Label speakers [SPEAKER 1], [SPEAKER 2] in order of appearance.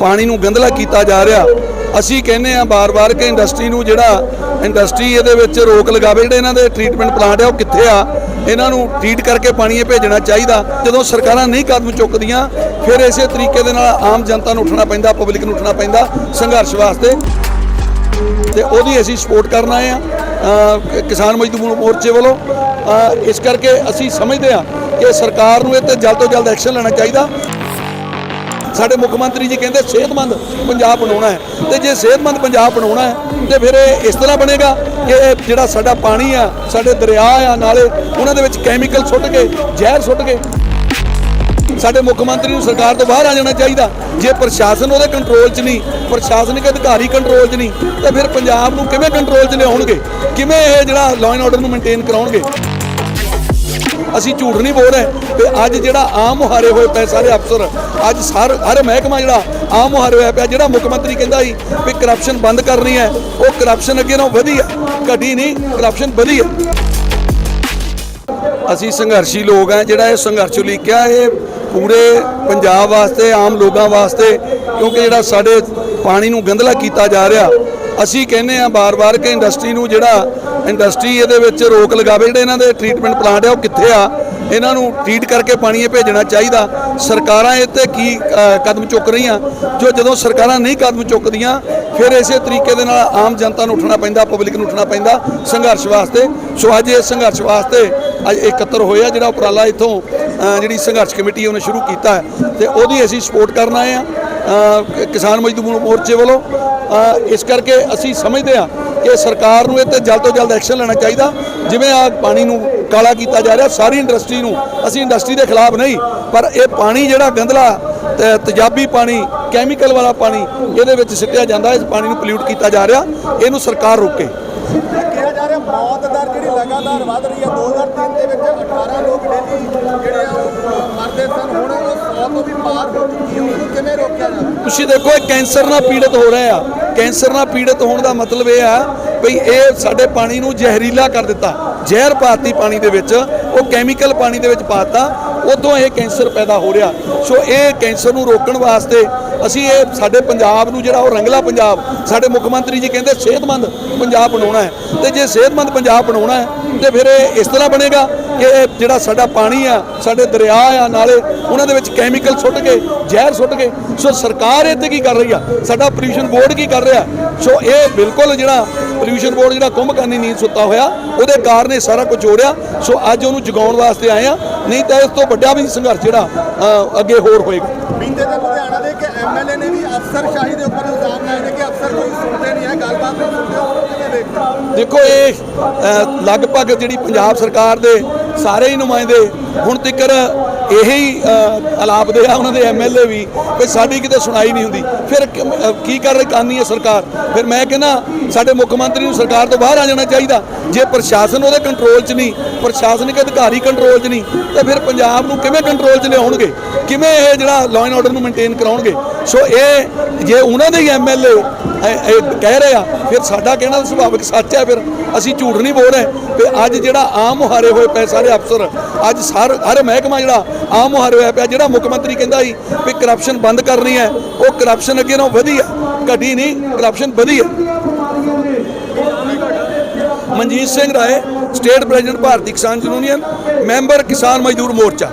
[SPEAKER 1] ਪਾਣੀ ਨੂੰ ਗੰਦਲਾ ਕੀਤਾ ਜਾ ਰਿਹਾ। ਅਸੀਂ ਕਹਿੰਦੇ ਆ ਬਾਰ-ਬਾਰ ਕਿ ਇੰਡਸਟਰੀ ਨੂੰ ਜਿਹੜਾ ਇੰਡਸਟਰੀ ਇਹਦੇ ਵਿੱਚ ਰੋਕ ਲਗਾਵੇ, ਜਿਹੜੇ ਇਹਨਾਂ ਦੇ ਟ੍ਰੀਟਮੈਂਟ ਪਲਾਂਟ ਆ, ਉਹ ਕਿੱਥੇ ਆ? ਇਹਨਾਂ ਨੂੰ ਟ੍ਰੀਟ ਕਰਕੇ ਪਾਣੀ ਇਹ ਭੇਜਣਾ ਚਾਹੀਦਾ। ਜਦੋਂ ਸਰਕਾਰਾਂ ਨਹੀਂ ਕਦਮ ਚੁੱਕਦੀਆਂ, ਫਿਰ ਇਸੇ ਤਰੀਕੇ ਦੇ ਨਾਲ ਆਮ ਜਨਤਾ ਨੂੰ ਉੱਠਣਾ ਪੈਂਦਾ ਪਬਲਿਕ ਨੂੰ ਉੱਠਣਾ ਪੈਂਦਾ ਸੰਘਰਸ਼ ਵਾਸਤੇ। ਤੇ ਉਹਦੀ ਅਸੀਂ ਸਪੋਰਟ ਕਰਨ ਆਏ ਆ ਕਿਸਾਨ ਮਜ਼ਦੂਰ ਮੋਰਚੇ ਵੱਲੋਂ। ਇਸ ਕਰਕੇ ਅਸੀਂ ਸਮਝਦੇ ਆ ਕਿ ਸਰਕਾਰ ਨੂੰ ਇਹ ਤੇ ਜਲਦ ਤੋਂ ਜਲਦ ਐਕਸ਼ਨ ਲੈਣਾ ਚਾਹੀਦਾ। ਸਾਡੇ ਮੁੱਖ ਮੰਤਰੀ ਜੀ ਕਹਿੰਦੇ ਸਿਹਤਮੰਦ ਪੰਜਾਬ ਬਣਾਉਣਾ ਹੈ। ਤੇ ਜੇ ਸਿਹਤਮੰਦ ਪੰਜਾਬ ਬਣਾਉਣਾ ਹੈ, ਤੇ ਫਿਰ ਇਹ ਇਸ ਤਰ੍ਹਾਂ ਬਣੇਗਾ ਕਿ ਇਹ ਜਿਹੜਾ ਸਾਡਾ ਪਾਣੀ ਆ, ਸਾਡੇ ਦਰਿਆ ਆ, ਨਾਲੇ ਉਹਨਾਂ ਦੇ ਵਿੱਚ ਕੈਮੀਕਲ ਸੁੱਟ ਕੇ, ਜ਼ਹਿਰ ਸੁੱਟ ਕੇ ਸਾਡੇ ਮੁੱਖ ਮੰਤਰੀ ਨੂੰ ਸਰਕਾਰ ਤੋਂ ਬਾਹਰ ਆ ਜਾਣਾ ਚਾਹੀਦਾ। ਜੇ ਪ੍ਰਸ਼ਾਸਨ ਉਹਦੇ ਕੰਟਰੋਲ 'ਚ ਨਹੀਂ, ਪ੍ਰਸ਼ਾਸਨਿਕ ਅਧਿਕਾਰੀ ਕੰਟਰੋਲ 'ਚ ਨਹੀਂ, ਤਾਂ ਫਿਰ ਪੰਜਾਬ ਨੂੰ ਕਿਵੇਂ ਕੰਟਰੋਲ 'ਚ ਲਿਆਉਣਗੇ? ਕਿਵੇਂ ਇਹ ਜਿਹੜਾ ਲਾਅ ਐਂਡ ਆਰਡਰ ਨੂੰ ਮੇਨਟੇਨ ਕਰਾਉਣਗੇ? ਅਸੀਂ ਝੂਠ ਨਹੀਂ ਬੋਲ ਰਹੇ। ਤੇ ਅੱਜ ਜਿਹੜਾ ਆਮ ਮੁਹਾਰੇ ਹੋਏ ਪਏ ਸਾਰੇ ਅਫਸਰ, ਅੱਜ ਸਰ ਹਰ ਮਹਿਕਮਾ ਜਿਹੜਾ ਆਮ ਮੁਹਾਰੇ ਹੋਇਆ ਪਿਆ, ਜਿਹੜਾ ਮੁੱਖ ਮੰਤਰੀ ਕਹਿੰਦਾ ਸੀ ਵੀ ਕਰਪਸ਼ਨ ਬੰਦ ਕਰਨੀ ਹੈ, ਉਹ ਕਰਪਸ਼ਨ ਅੱਗੇ ਨਾਲੋਂ ਵਧੀ ਹੈ, ਘਟੀ ਨਹੀਂ ਕਰਪਸ਼ਨ ਵਧੀ ਹੈ। ਅਸੀਂ ਸੰਘਰਸ਼ੀ ਲੋਕ ਆ ਜਿਹੜਾ ਇਹ ਸੰਘਰਸ਼ ਉਲੀਕਿਆ ਇਹ ਪੂਰੇ ਪੰਜਾਬ ਵਾਸਤੇ, ਆਮ ਲੋਕਾਂ ਵਾਸਤੇ, ਕਿਉਂਕਿ ਜਿਹੜਾ ਸਾਡੇ ਪਾਣੀ ਨੂੰ ਗੰਦਲਾ ਕੀਤਾ ਜਾ ਰਿਹਾ, ਅਸੀਂ ਕਹਿੰਦੇ ਆ ਬਾਰ-ਬਾਰ ਕਿ ਇੰਡਸਟਰੀ ਨੂੰ ਜਿਹੜਾ ਇੰਡਸਟਰੀ ਇਹਦੇ ਵਿੱਚ ਰੋਕ ਲਗਾਵੇ, ਜਿਹੜੇ ਇਹਨਾਂ ਦੇ ਟ੍ਰੀਟਮੈਂਟ ਪਲਾਂਟ ਆ, ਉਹ ਕਿੱਥੇ ਆ? ਇਹਨਾਂ ਨੂੰ ਟ੍ਰੀਟ ਕਰਕੇ ਪਾਣੀ ਇਹ ਭੇਜਣਾ ਚਾਹੀਦਾ। ਸਰਕਾਰਾਂ ਇਹ ਤੇ ਕੀ ਕਦਮ ਚੁੱਕ ਰਹੀਆਂ? ਜੋ ਜਦੋਂ ਸਰਕਾਰਾਂ ਨਹੀਂ ਕਦਮ ਚੁੱਕਦੀਆਂ, ਫਿਰ ਇਸੇ ਤਰੀਕੇ ਦੇ ਨਾਲ ਆਮ ਜਨਤਾ ਨੂੰ ਉੱਠਣਾ ਪੈਂਦਾ ਪਬਲਿਕ ਨੂੰ ਉੱਠਣਾ ਪੈਂਦਾ ਸੰਘਰਸ਼ ਵਾਸਤੇ। ਸੋ ਅੱਜ ਇਸ ਸੰਘਰਸ਼ ਵਾਸਤੇ ਅੱਜ ਇਕੱਤਰ ਹੋਇਆ ਜਿਹੜਾ ਉਪਰਾਲਾ ਇੱਥੋਂ ਜਿਹੜੀ ਸੰਘਰਸ਼ ਕਮੇਟੀ ਉਹਨੇ ਸ਼ੁਰੂ ਕੀਤਾ ਹੈ। ਤੇ ਉਹਦੀ ਅਸੀਂ ਸਪੋਰਟ ਕਰਨ ਆਏ ਆ ਕਿਸਾਨ ਮਜ਼ਦੂਰ ਮੋਰਚੇ ਵੱਲੋਂ। ਇਸ ਕਰਕੇ ਅਸੀਂ ਸਮਝਦੇ ਆ ਕਿ ਸਰਕਾਰ ਨੂੰ ਇਹ ਤੇ ਜਲਦ ਤੋਂ ਜਲਦ ਐਕਸ਼ਨ ਲੈਣਾ ਚਾਹੀਦਾ। ਜਿਵੇਂ ਆ ਪਾਣੀ ਨੂੰ ਕਾਲਾ ਕੀਤਾ ਜਾ ਰਿਹਾ ਸਾਰੀ ਇੰਡਸਟਰੀ ਨੂੰ। ਅਸੀਂ ਇੰਡਸਟਰੀ ਦੇ ਖਿਲਾਫ ਨਹੀਂ ਪਰ ਇਹ ਪਾਣੀ ਜਿਹੜਾ ਗੰਦਲਾ ਤੇਜ਼ਾਬੀ ਪਾਣੀ ਕੈਮੀਕਲ ਵਾਲਾ ਪਾਣੀ ਇਹਦੇ ਵਿੱਚ ਸਿੱਟਿਆ ਜਾਂਦਾ ਇਸ ਪਾਣੀ ਨੂੰ ਪੋਲਿਊਟ ਕੀਤਾ ਜਾ ਰਿਹਾ ਇਹਨੂੰ ਸਰਕਾਰ ਰੋਕੇ।
[SPEAKER 2] ਕਿਹਾ ਜਾ ਰਿਹਾ ਮੌਤ ਦਰ ਜਿਹੜੀ ਲਗਾਤਾਰ ਵੱਧ ਰਹੀ ਹੈ 2003 ਦੇ ਵਿੱਚ 18 ਲੋਕ ਡੇਲੀ ਜਿਹੜੇ ਆ ਉਹ ਮਰਦੇ ਸਨ ਹੁਣ ਉਹ 100 ਤੋਂ ਵੀ ਪਾਰ ਹੋ ਚੁੱਕੀ ਹੈ ਉਹਨੂੰ ਕਿਵੇਂ ਰੋਕਿਆ ਜਾਵੇ
[SPEAKER 1] ਤੁਸੀਂ ਦੇਖੋ ਇਹ ਕੈਂਸਰ ਨਾਲ ਪੀੜਤ ਹੋ ਰਹੇ ਆ। ਕੈਂਸਰ ਨਾਲ ਪੀੜਤ ਹੋਣ ਦਾ ਮਤਲਬ ਇਹ ਆ ਵੀ ਇਹ ਸਾਡੇ ਪਾਣੀ ਨੂੰ ਜ਼ਹਿਰੀਲਾ ਕਰ ਦਿੱਤਾ। ਜ਼ਹਿਰ ਪਾਤੀ ਪਾਣੀ ਦੇ ਵਿੱਚ, ਉਹ ਕੈਮੀਕਲ ਪਾਣੀ ਦੇ ਵਿੱਚ ਪਾਤਾ, ਉਦੋਂ ਇਹ ਕੈਂਸਰ ਪੈਦਾ ਹੋ ਰਿਹਾ। ਸੋ ਇਹ ਕੈਂਸਰ ਨੂੰ ਰੋਕਣ ਵਾਸਤੇ ਅਸੀਂ ਇਹ ਸਾਡੇ ਪੰਜਾਬ ਨੂੰ ਜਿਹੜਾ ਉਹ ਰੰਗਲਾ ਪੰਜਾਬ, ਸਾਡੇ ਮੁੱਖ ਮੰਤਰੀ ਜੀ ਕਹਿੰਦੇ ਸਿਹਤਮੰਦ ਪੰਜਾਬ ਬਣਾਉਣਾ ਹੈ। ਤੇ ਜੇ ਸਿਹਤਮੰਦ ਪੰਜਾਬ ਬਣਾਉਣਾ ਹੈ, ਤੇ ਫਿਰ ਇਹ ਇਸ ਤਰ੍ਹਾਂ ਬਣੇਗਾ ਕਿ ਜਿਹੜਾ ਸਾਡਾ ਪਾਣੀ ਆ, ਸਾਡੇ ਦਰਿਆ ਆ, ਨਾਲੇ ਉਹਨਾਂ ਦੇ ਵਿੱਚ ਕੈਮੀਕਲ ਸੁੱਟ ਕੇ, ਜ਼ਹਿਰ ਸੁੱਟ ਕੇ, ਸੋ ਸਰਕਾਰ ਇੱਥੇ ਕੀ ਕਰ ਰਹੀ ਆ? ਸਾਡਾ ਪੋਲਿਊਸ਼ਨ ਬੋਰਡ ਕੀ ਕਰ ਰਿਹਾ? ਸੋ ਇਹ ਬਿਲਕੁਲ ਜਿਹੜਾ ਪੋਲਿਊਸ਼ਨ ਬੋਰਡ ਜਿਹੜਾ ਕੁੰਭਕਾਨੀ ਨੀਂਦ ਸੁੱਤਾ ਹੋਇਆ, ਉਹਦੇ ਕਾਰਨ ਇਹ ਸਾਰਾ ਕੁਝ ਹੋ ਰਿਹਾ। ਸੋ ਅੱਜ ਉਹਨੂੰ ਜਗਾਉਣ ਵਾਸਤੇ ਆਏ ਆ, ਨਹੀਂ ਤਾਂ ਇਸ ਤੋਂ ਵੱਡਾ ਵੀ ਸੰਘਰਸ਼ ਜਿਹੜਾ ਅੱਗੇ ਹੋਰ ਹੋਏਗਾ।
[SPEAKER 2] ਬੀਤੇ ਦਿਨ ਲੁਧਿਆਣਾ ਦੇ ਐਮਐਲਏ ਨੇ ਵੀ ਅਫਸਰਸ਼ਾਹੀ ਦੇ ਉੱਪਰ ਇਲਜ਼ਾਮ ਲਾਏ ਨੇ ਕਿ ਅਫਸਰ ਕੋਈ ਸੁਣਦੇ ਨਹੀਂ ਹੈ, ਗੱਲਬਾਤ ਨਹੀਂ ਸੁਣਦੇ, ਉਹ ਕਿਵੇਂ ਦੇਖਦੇ
[SPEAKER 1] ਦੇਖੋ, ਇਹ ਲਗਭਗ ਜਿਹੜੀ ਪੰਜਾਬ ਸਰਕਾਰ ਦੇ ਸਾਰੇ ਹੀ ਨੁਮਾਇੰਦੇ ਹੁਣ ਤੱਕਰ ਇਹੀ ਅ, ਅਲਾਪਦੇ ਆ ਉਹਨਾਂ ਦੇ ਐਮਐਲਏ ਵੀ ਵੀ ਸਾਡੀ ਕਿਤੇ ਸੁਣਾਈ ਨਹੀਂ ਹੁੰਦੀ। ਫਿਰ ਕੀ ਕਰ ਰਹੀ ਕਾਨੀ ਹੈ ਸਰਕਾਰ? ਫਿਰ ਮੈਂ ਕਹਿੰਦਾ ਸਾਡੇ ਮੁੱਖ ਮੰਤਰੀ ਨੂੰ ਸਰਕਾਰ ਤੋਂ ਬਾਹਰ ਆ ਜਾਣਾ ਚਾਹੀਦਾ। ਜੇ ਪ੍ਰਸ਼ਾਸਨ ਉਹਦੇ ਕੰਟਰੋਲ 'ਚ ਨਹੀਂ ਪ੍ਰਸ਼ਾਸਨਿਕ ਅਧਿਕਾਰੀ ਕੰਟਰੋਲ 'ਚ ਨਹੀਂ ਤਾਂ ਫਿਰ ਪੰਜਾਬ ਨੂੰ ਕਿਵੇਂ ਕੰਟਰੋਲ 'ਚ ਲਿਆਉਣਗੇ? ਕਿਵੇਂ ਇਹ ਜਿਹੜਾ ਲਾਅ ਐਂਡ ਆਰਡਰ ਨੂੰ ਮੇਨਟੇਨ ਕਰਾਉਣਗੇ? ਸੋ ਇਹ ਜੇ ਉਹਨਾਂ ਦੇ ਹੀ ਐਮਐਲਏ ਇਹ ਕਹਿ ਰਹੇ ਆ, ਫਿਰ ਸਾਡਾ ਕਹਿਣਾ ਤਾਂ ਸੁਭਾਵਿਕ ਸੱਚ ਹੈ ਫਿਰ। ਅਸੀਂ ਝੂਠ ਨਹੀਂ ਬੋਲ ਰਹੇ। ਤੇ ਅੱਜ ਜਿਹੜਾ ਆਮ ਮੁਹਾਰੇ ਹੋਏ ਪਏ ਸਾਰੇ ਅਫਸਰ, ਅੱਜ ਸਾਰ ਹਰ ਮਹਿਕਮਾ ਜਿਹੜਾ ਆਮ ਮੁਹਾਰੇ ਹੋਇਆ ਪਿਆ, ਜਿਹੜਾ ਮੁੱਖ ਮੰਤਰੀ ਕਹਿੰਦਾ ਸੀ ਵੀ ਕਰਪਸ਼ਨ ਬੰਦ ਕਰਨੀ ਹੈ, ਉਹ ਕਰਪਸ਼ਨ ਅੱਗੇ ਨਾਲੋਂ ਵਧੀ ਹੈ, ਘਟੀ ਨਹੀਂ ਕਰਪਸ਼ਨ ਵਧੀ ਹੈ। Manjit Singh Rai state president Bharti Kisan Union member ਕਿਸਾਨ ਮਜ਼ਦੂਰ ਮੋਰਚਾ।